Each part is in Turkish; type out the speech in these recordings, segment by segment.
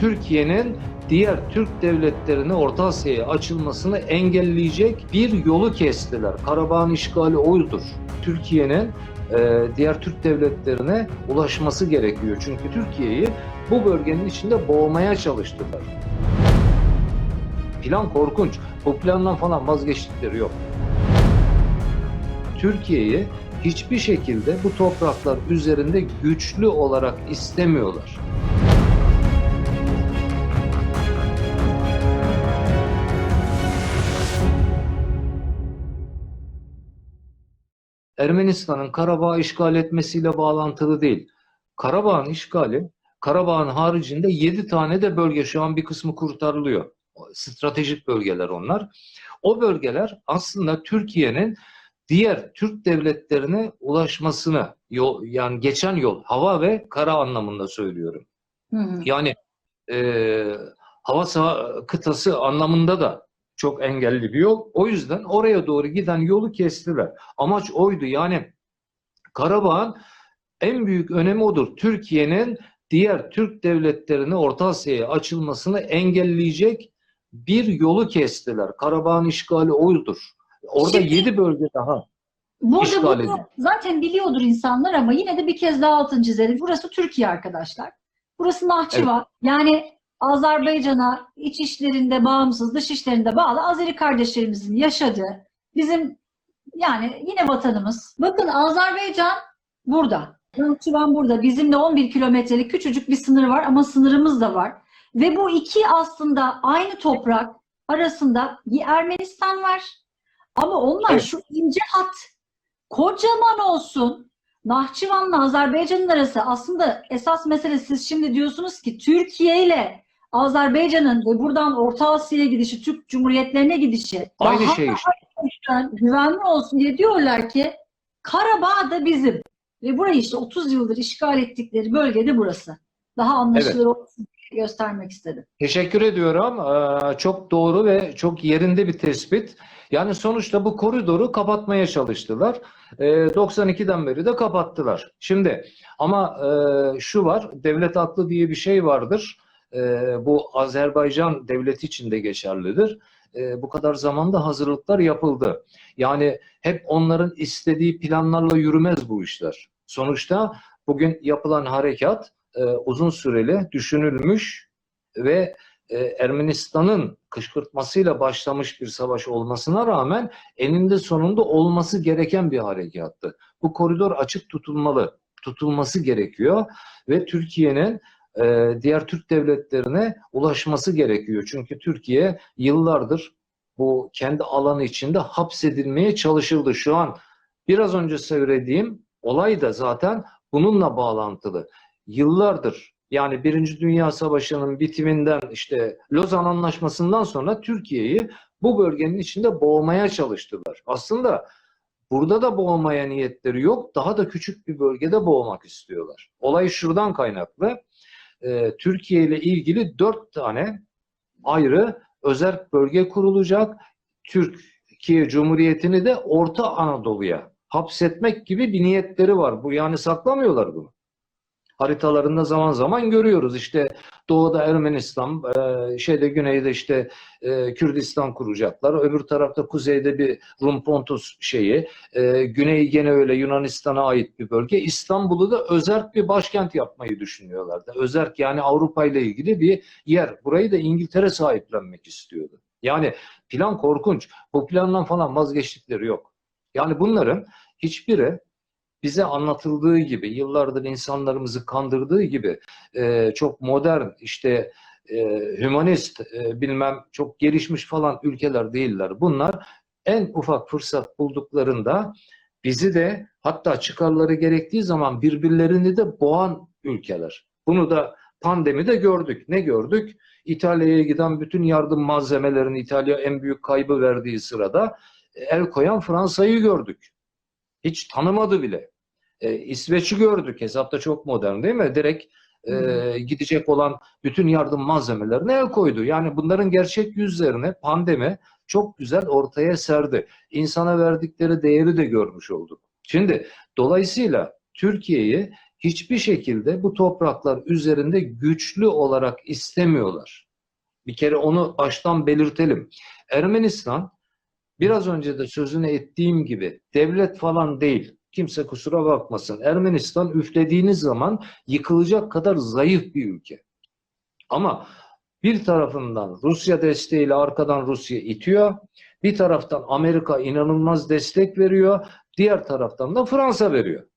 Türkiye'nin diğer Türk devletlerine Orta Asya'ya açılmasını engelleyecek bir yolu kestiler. Karabağ'ın işgali oydur. Türkiye'nin e, diğer Türk devletlerine ulaşması gerekiyor. Çünkü Türkiye'yi bu bölgenin içinde boğmaya çalıştılar. Plan korkunç. Bu plandan falan vazgeçtikleri yok. Türkiye'yi hiçbir şekilde bu topraklar üzerinde güçlü olarak istemiyorlar. Ermenistan'ın Karabağ'ı işgal etmesiyle bağlantılı değil. Karabağ'ın işgali, Karabağ'ın haricinde 7 tane de bölge şu an bir kısmı kurtarılıyor. Stratejik bölgeler onlar. O bölgeler aslında Türkiye'nin diğer Türk devletlerine ulaşmasını yol, yani geçen yol hava ve kara anlamında söylüyorum. Hı hı. Yani e, hava saha kıtası anlamında da çok engelli bir yol. O yüzden oraya doğru giden yolu kestiler. Amaç oydu. Yani Karabağ'ın en büyük önemi odur. Türkiye'nin diğer Türk devletlerine Orta Asya'ya açılmasını engelleyecek bir yolu kestiler. Karabağ'ın işgali oydur. Orada Şimdi- 7 bölge daha. Burada İşgal ediyor. zaten biliyordur insanlar ama yine de bir kez daha altını çizelim. Burası Türkiye arkadaşlar. Burası Nahçıvan. Yani Azerbaycan'a iç işlerinde bağımsız, dış işlerinde bağlı Azeri kardeşlerimizin yaşadığı bizim yani yine vatanımız. Bakın Azerbaycan burada. Nahçıvan burada. Bizimle 11 kilometrelik küçücük bir sınır var ama sınırımız da var. Ve bu iki aslında aynı toprak arasında bir Ermenistan var. Ama onlar Evet. şu ince hat kocaman olsun. Nahçıvan'la Azerbaycan'ın arası aslında esas mesele siz şimdi diyorsunuz ki Türkiye ile Azerbaycan'ın ve buradan Orta Asya'ya gidişi, Türk Cumhuriyetlerine gidişi Aynı daha şey işte. güvenli olsun diye diyorlar ki Karabağ da bizim. Ve burayı işte 30 yıldır işgal ettikleri bölgede burası. Daha anlaşılır olsun diye göstermek istedim. Teşekkür ediyorum. Ee, Çok doğru ve çok yerinde bir tespit. Yani sonuçta bu koridoru kapatmaya çalıştılar. Ee, 92'den beri de kapattılar. Şimdi ama e, şu var, devlet aklı diye bir şey vardır. Ee, Bu Azerbaycan devleti için de geçerlidir. Ee, Bu kadar zamanda hazırlıklar yapıldı. Yani hep onların istediği planlarla yürümez bu işler. Sonuçta bugün yapılan harekat e, uzun süreli düşünülmüş ve e, Ermenistan'ın kışkırtmasıyla başlamış bir savaş olmasına rağmen eninde sonunda olması gereken bir harekattı. Bu koridor açık tutulmalı, tutulması gerekiyor ve Türkiye'nin e, diğer Türk devletlerine ulaşması gerekiyor. Çünkü Türkiye yıllardır bu kendi alanı içinde hapsedilmeye çalışıldı. Şu an biraz önce söylediğim olay da zaten bununla bağlantılı. Yıllardır yani Birinci Dünya Savaşı'nın bitiminden işte Lozan Anlaşması'ndan sonra Türkiye'yi bu bölgenin içinde boğmaya çalıştılar. Aslında burada da boğmaya niyetleri yok. Daha da küçük bir bölgede boğmak istiyorlar. Olay şuradan kaynaklı. Ee, Türkiye ile ilgili dört tane ayrı özerk bölge kurulacak. Türkiye Cumhuriyeti'ni de Orta Anadolu'ya hapsetmek gibi bir niyetleri var. Bu yani saklamıyorlar bunu haritalarında zaman zaman görüyoruz. İşte doğuda Ermenistan, e, şeyde güneyde işte e, Kürdistan kuracaklar. Öbür tarafta kuzeyde bir Rum Pontus şeyi. E, güney gene öyle Yunanistan'a ait bir bölge. İstanbul'u da özerk bir başkent yapmayı düşünüyorlardı. Özerk yani Avrupa ile ilgili bir yer. Burayı da İngiltere sahiplenmek istiyordu. Yani plan korkunç. Bu plandan falan vazgeçtikleri yok. Yani bunların hiçbiri bize anlatıldığı gibi, yıllardır insanlarımızı kandırdığı gibi e, çok modern, işte e, hümanist, e, bilmem çok gelişmiş falan ülkeler değiller. Bunlar en ufak fırsat bulduklarında bizi de hatta çıkarları gerektiği zaman birbirlerini de boğan ülkeler. Bunu da pandemide gördük. Ne gördük? İtalya'ya giden bütün yardım malzemelerini İtalya en büyük kaybı verdiği sırada e, el koyan Fransa'yı gördük. Hiç tanımadı bile. E, İsveç'i gördük. Hesapta çok modern değil mi? Direkt e, gidecek olan bütün yardım malzemelerine el koydu. Yani bunların gerçek yüzlerini pandemi çok güzel ortaya serdi. İnsana verdikleri değeri de görmüş olduk. Şimdi dolayısıyla Türkiye'yi hiçbir şekilde bu topraklar üzerinde güçlü olarak istemiyorlar. Bir kere onu baştan belirtelim. Ermenistan biraz önce de sözünü ettiğim gibi devlet falan değil. Kimse kusura bakmasın. Ermenistan üflediğiniz zaman yıkılacak kadar zayıf bir ülke. Ama bir tarafından Rusya desteğiyle arkadan Rusya itiyor. Bir taraftan Amerika inanılmaz destek veriyor. Diğer taraftan da Fransa veriyor.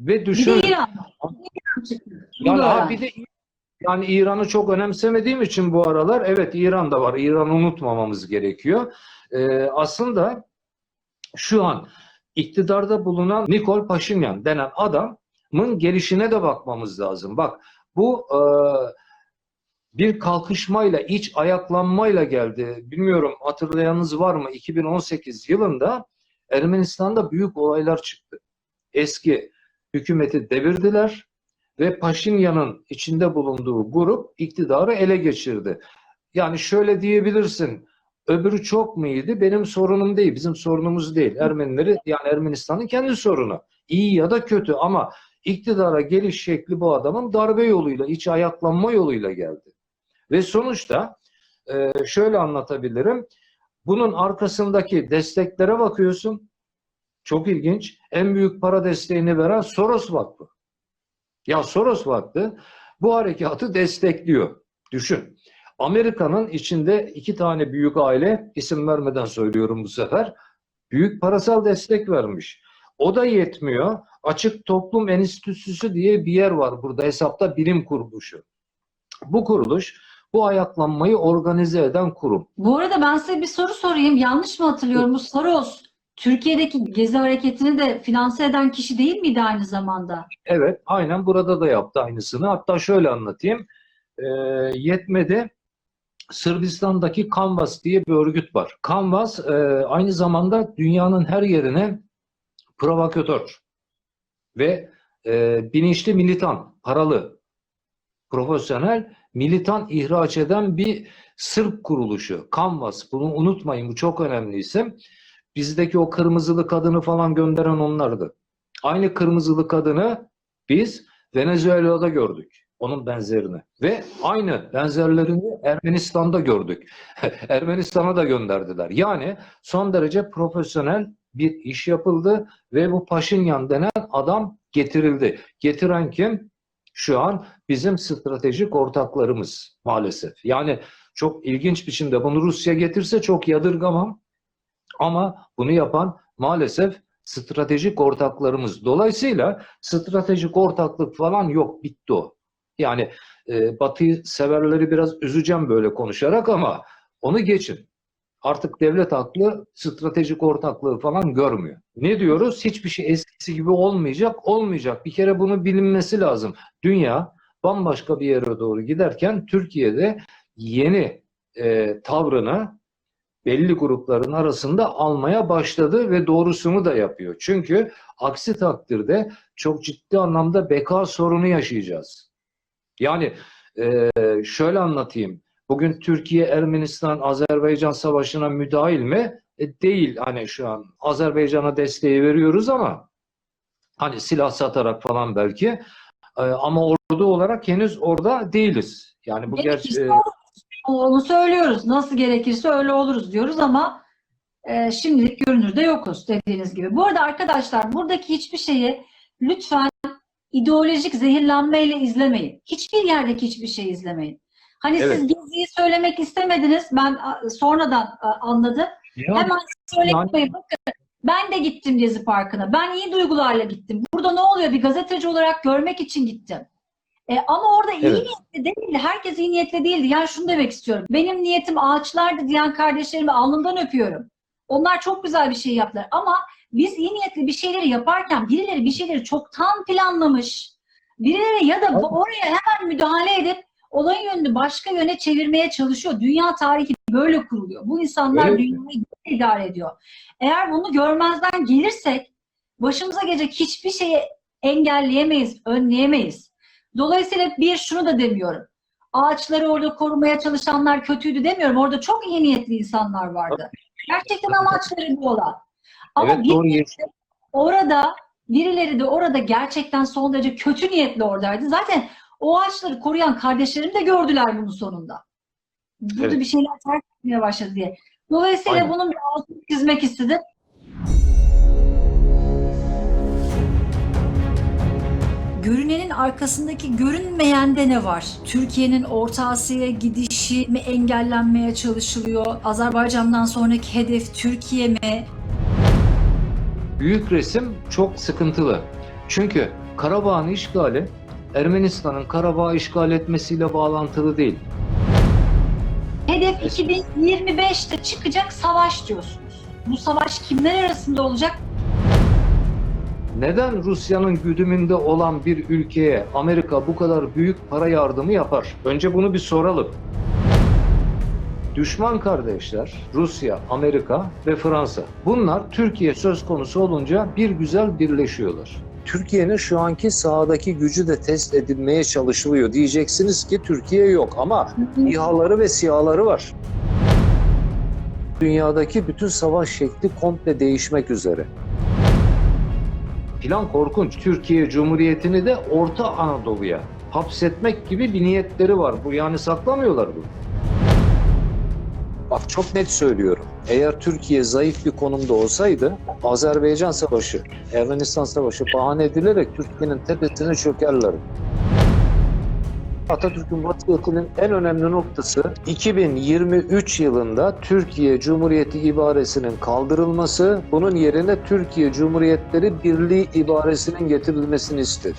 Ve Bir düşün de İran. İran çıktı. Bunu yani, ha, bir de yani İran'ı çok önemsemediğim için bu aralar evet İran da var. İran'ı unutmamamız gerekiyor. Ee, aslında şu an iktidarda bulunan Nikol Paşinyan denen adamın gelişine de bakmamız lazım. Bak bu e, bir kalkışmayla, iç ayaklanmayla geldi. Bilmiyorum hatırlayanınız var mı? 2018 yılında Ermenistan'da büyük olaylar çıktı. Eski hükümeti devirdiler ve Paşinyan'ın içinde bulunduğu grup iktidarı ele geçirdi. Yani şöyle diyebilirsin, öbürü çok mu iyiydi? Benim sorunum değil, bizim sorunumuz değil. Ermenileri, yani Ermenistan'ın kendi sorunu. İyi ya da kötü ama iktidara geliş şekli bu adamın darbe yoluyla, iç ayaklanma yoluyla geldi. Ve sonuçta e, şöyle anlatabilirim. Bunun arkasındaki desteklere bakıyorsun. Çok ilginç. En büyük para desteğini veren Soros Vakfı. Ya Soros Vakfı bu harekatı destekliyor. Düşün. Amerika'nın içinde iki tane büyük aile, isim vermeden söylüyorum bu sefer, büyük parasal destek vermiş. O da yetmiyor. Açık Toplum Enstitüsü diye bir yer var burada hesapta bilim kuruluşu. Bu kuruluş bu ayaklanmayı organize eden kurum. Bu arada ben size bir soru sorayım. Yanlış mı hatırlıyorum? Bu Soros Türkiye'deki Gezi hareketini de finanse eden kişi değil miydi aynı zamanda? Evet, aynen burada da yaptı aynısını. Hatta şöyle anlatayım. Ee, yetmedi. Sırbistan'daki Canvas diye bir örgüt var. Canvas e, aynı zamanda dünyanın her yerine provokatör ve e, bilinçli militan, paralı, profesyonel militan ihraç eden bir Sırp kuruluşu. Canvas, bunu unutmayın bu çok önemli isim. Bizdeki o kırmızılı kadını falan gönderen onlardı. Aynı kırmızılı kadını biz Venezuela'da gördük. Onun benzerini. Ve aynı benzerlerini Ermenistan'da gördük. Ermenistan'a da gönderdiler. Yani son derece profesyonel bir iş yapıldı ve bu Paşinyan denen adam getirildi. Getiren kim? Şu an bizim stratejik ortaklarımız maalesef. Yani çok ilginç biçimde bunu Rusya getirse çok yadırgamam. Ama bunu yapan maalesef stratejik ortaklarımız. Dolayısıyla stratejik ortaklık falan yok. Bitti o. Yani e, Batı'yı severleri biraz üzeceğim böyle konuşarak ama onu geçin. Artık devlet aklı stratejik ortaklığı falan görmüyor. Ne diyoruz? Hiçbir şey eskisi gibi olmayacak. Olmayacak. Bir kere bunu bilinmesi lazım. Dünya bambaşka bir yere doğru giderken Türkiye'de yeni e, tavrını belli grupların arasında almaya başladı ve doğrusunu da yapıyor. Çünkü aksi takdirde çok ciddi anlamda beka sorunu yaşayacağız. Yani e, şöyle anlatayım. Bugün Türkiye, Ermenistan, Azerbaycan savaşına müdahil mi? E, değil hani şu an. Azerbaycan'a desteği veriyoruz ama hani silah satarak falan belki. E, ama ordu olarak henüz orada değiliz. Yani bu e, Onu söylüyoruz. Nasıl gerekirse öyle oluruz diyoruz ama e, şimdilik görünürde yokuz dediğiniz gibi. Bu arada arkadaşlar buradaki hiçbir şeyi lütfen ideolojik zehirlenmeyle izlemeyin. Hiçbir yerdeki hiçbir şeyi izlemeyin. Hani Evet. siz Gezi'yi söylemek istemediniz. Ben sonradan anladım. ya, Hemen söylemeyin. Bakın ben de gittim Gezi Parkı'na. Ben iyi duygularla gittim. Burada ne oluyor? Bir gazeteci olarak görmek için gittim. E, ama orada iyi Evet. niyetli değildi. Herkes iyi niyetli değildi. Yani şunu demek istiyorum. Benim niyetim ağaçlardı diyen kardeşlerimi alnından öpüyorum. Onlar çok güzel bir şey yaptılar. Ama biz iyi niyetli bir şeyleri yaparken birileri bir şeyleri çoktan planlamış. Birileri ya da bu- oraya hemen müdahale edip olayın yönünü başka yöne çevirmeye çalışıyor. Dünya tarihi böyle kuruluyor. Bu insanlar Evet. dünyayı idare ediyor. Eğer bunu görmezden gelirsek başımıza gelecek hiçbir şeyi engelleyemeyiz, önleyemeyiz. Dolayısıyla bir şunu da demiyorum. Ağaçları orada korumaya çalışanlar kötüydü demiyorum. Orada çok iyi niyetli insanlar vardı. Gerçekten amaçları bu olan. Ama evet bir doğru geç- orada Birileri de orada gerçekten son derece kötü niyetli oradaydı. Zaten o ağaçları koruyan kardeşlerim de gördüler bunun sonunda. Burada Evet. bir şeyler ters gitmeye başladı diye. Dolayısıyla Aynen. bunun bir altını çizmek istedim. Görünenin arkasındaki görünmeyende ne var? Türkiye'nin Orta Asya'ya gidişi mi engellenmeye çalışılıyor? Azerbaycan'dan sonraki hedef Türkiye mi? Büyük resim çok sıkıntılı. Çünkü Karabağ'ın işgali Ermenistan'ın Karabağ'ı işgal etmesiyle bağlantılı değil. Hedef Evet. 2025'te çıkacak savaş diyorsunuz. Bu savaş kimler arasında olacak? Neden Rusya'nın güdümünde olan bir ülkeye Amerika bu kadar büyük para yardımı yapar? Önce bunu bir soralım. Düşman kardeşler Rusya, Amerika ve Fransa. Bunlar Türkiye söz konusu olunca bir güzel birleşiyorlar. Türkiye'nin şu anki sahadaki gücü de test edilmeye çalışılıyor. Diyeceksiniz ki Türkiye yok ama İHA'ları ve SİHA'ları var. Dünyadaki bütün savaş şekli komple değişmek üzere. Plan korkunç. Türkiye Cumhuriyeti'ni de Orta Anadolu'ya hapsetmek gibi bir niyetleri var. Bu yani saklamıyorlar bunu. Bak çok net söylüyorum. Eğer Türkiye zayıf bir konumda olsaydı Azerbaycan Savaşı, Ermenistan Savaşı bahane edilerek Türkiye'nin tepesine çökerlerdi. Atatürk'ün vasiyetinin en önemli noktası 2023 yılında Türkiye Cumhuriyeti ibaresinin kaldırılması, bunun yerine Türkiye Cumhuriyetleri Birliği ibaresinin getirilmesini istedi.